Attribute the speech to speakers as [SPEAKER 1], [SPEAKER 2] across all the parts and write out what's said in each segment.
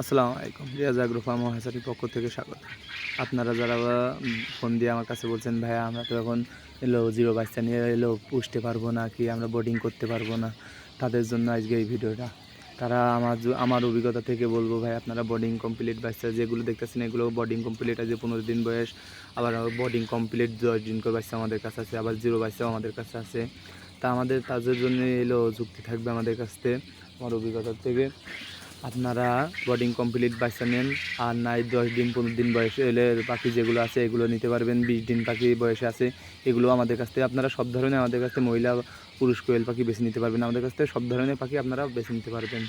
[SPEAKER 1] আসসালামু আলাইকুম। Riaz agro farm হাসারির পক্ষ থেকে স্বাগত। আপনারা যারা ফোন দিয়ে আমার কাছে বলছেন, ভাইয়া, আমরা তো এখন এলো জিরো বাচ্চা নিয়ে এলো, পুষতে পারব না কি? আমরা বোর্ডিং করতে পারব না। তাদের জন্য আজকে এই ভিডিওটা। তারা আমার আমার অভিজ্ঞতা থেকে বলব ভাই আপনারা বোর্ডিং কমপ্লিট বাচ্চা যেগুলো দেখতেছেন, এগুলো বোর্ডিং কমপ্লিট আছে, পনেরো দিন বয়স। আবার বোর্ডিং কমপ্লিট দশ দিন করে বাচ্চা আমাদের কাছে আছে, আবার জিরো বাচ্চাও আমাদের কাছে আছে। তা আমাদের, তাদের জন্য এলো, যুক্তি থাকবে আমাদের কাছ থেকে, আমার অভিজ্ঞতা থেকে। আপনারা বোর্ডিং কমপ্লিট বাচ্চা নেন, আর নাই দশ দিন, পনেরো দিন বয়সে এলে পাখি যেগুলো আছে, এগুলো নিতে পারবেন। বিশ দিন পাখি বয়সে আছে, এগুলো আমাদের কাছ থেকে আপনারা সব ধরনের আমাদের কাছ থেকে মহিলা, পুরুষ, কোয়েল পাখি বেছে নিতে পারবেন। আমাদের কাছ থেকে সব ধরনের পাখি আপনারা বেছে নিতে পারবেন।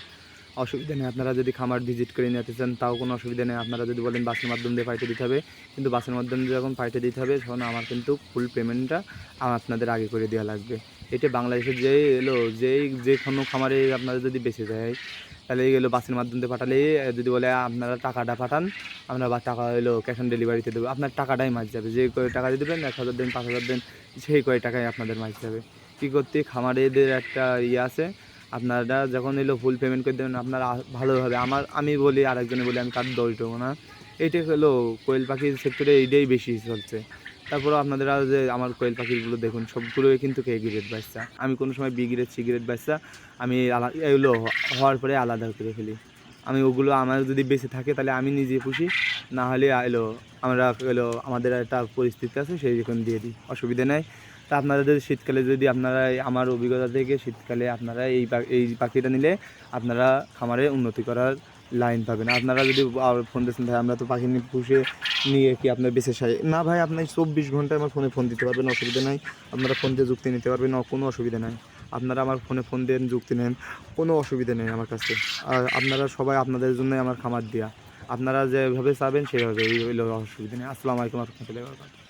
[SPEAKER 1] অসুবিধা নেই, আপনারা যদি খামার ভিজিট করে নিতে চান, তাও কোনো অসুবিধা নেই। আপনারা যদি বলেন বাসের মাধ্যম দিয়ে পাইতে দিতে হবে, কিন্তু বাসের মাধ্যমে যখন পাইতে দিতে হবে, তখন আমার কিন্তু ফুল পেমেন্টটা আমার আপনাদের আগে করে দেওয়া লাগবে। এটা বাংলাদেশের যে এলো, যেই, যে কোনো খামারে আপনারা যদি বেঁচে দেয় তাহলে এগুলো বাসের মাধ্যমে পাঠালে যদি বলে আপনারা টাকাটা পাঠান বা টাকা এলো ক্যাশ অন ডেলিভারিতে দেবো। আপনার টাকাটাই মাছ যাবে, যে কয় টাকা দিয়ে দেবেন, এক হাজার দেন, পাঁচ হাজার দেন, সেই কয় টাকায় আপনাদের মাছ যাবে। কী করতে খামারেদের একটা ইয়ে আছে, আপনারা যখন এলো ফুল পেমেন্ট করে দেবেন, আপনারা ভালোভাবে, আমার, আমি বলি, আরেকজনে বলি, আমি কার দোষ দেবো না। এইটাই হলো কোয়েল পাখির সেক্টরে এইটাই বেশি চলছে। তারপরে আপনারা যে আমার কোয়েল পাখিগুলো দেখুন, সবগুলোই কিন্তু কে গ্রেড বাচ্চা। আমি কোনো সময় বি গ্রেড, সি গ্রেড বাচ্চা, আমি আলা- এগুলো হওয়ার পরে আলাদা করে ফেলি। আমি ওগুলো আমার যদি বেঁচে থাকে তাহলে আমি নিজে পুষি, না হলে এলো, আমরা এলো, আমাদের একটা পরিস্থিতি আছে, সেই রকম দিয়ে দিই, অসুবিধা নেই। তা আপনারা যদি শীতকালে যদি আপনারা আমার অভিজ্ঞতা থেকে শীতকালে আপনারা এই এই পাখিটা নিলে আপনারা খামারে উন্নতি করার লাইন পাবেন। আপনারা যদি ফোন দিচ্ছেন, ভাই, আমরা তো পাখি নিয়ে পুষে নিয়ে কি আপনার বেঁচে সাই না ভাই, আপনি চব্বিশ ঘন্টায় আমার ফোনে ফোন দিতে পারবেন, অসুবিধা নাই। আপনারা ফোন দিয়ে যুক্তি নিতে পারবেন, কোনো অসুবিধা নাই। আপনারা আমার ফোনে ফোন দেন, যুক্তি নেন, কোনো অসুবিধা নেই আমার কাছে। আর আপনারা সবাই আপনাদের জন্যই আমার খামার দেওয়া আপনারা যেভাবে চাবেন সেভাবে এই অসুবিধা নেই। আসসালামু আলাইকুম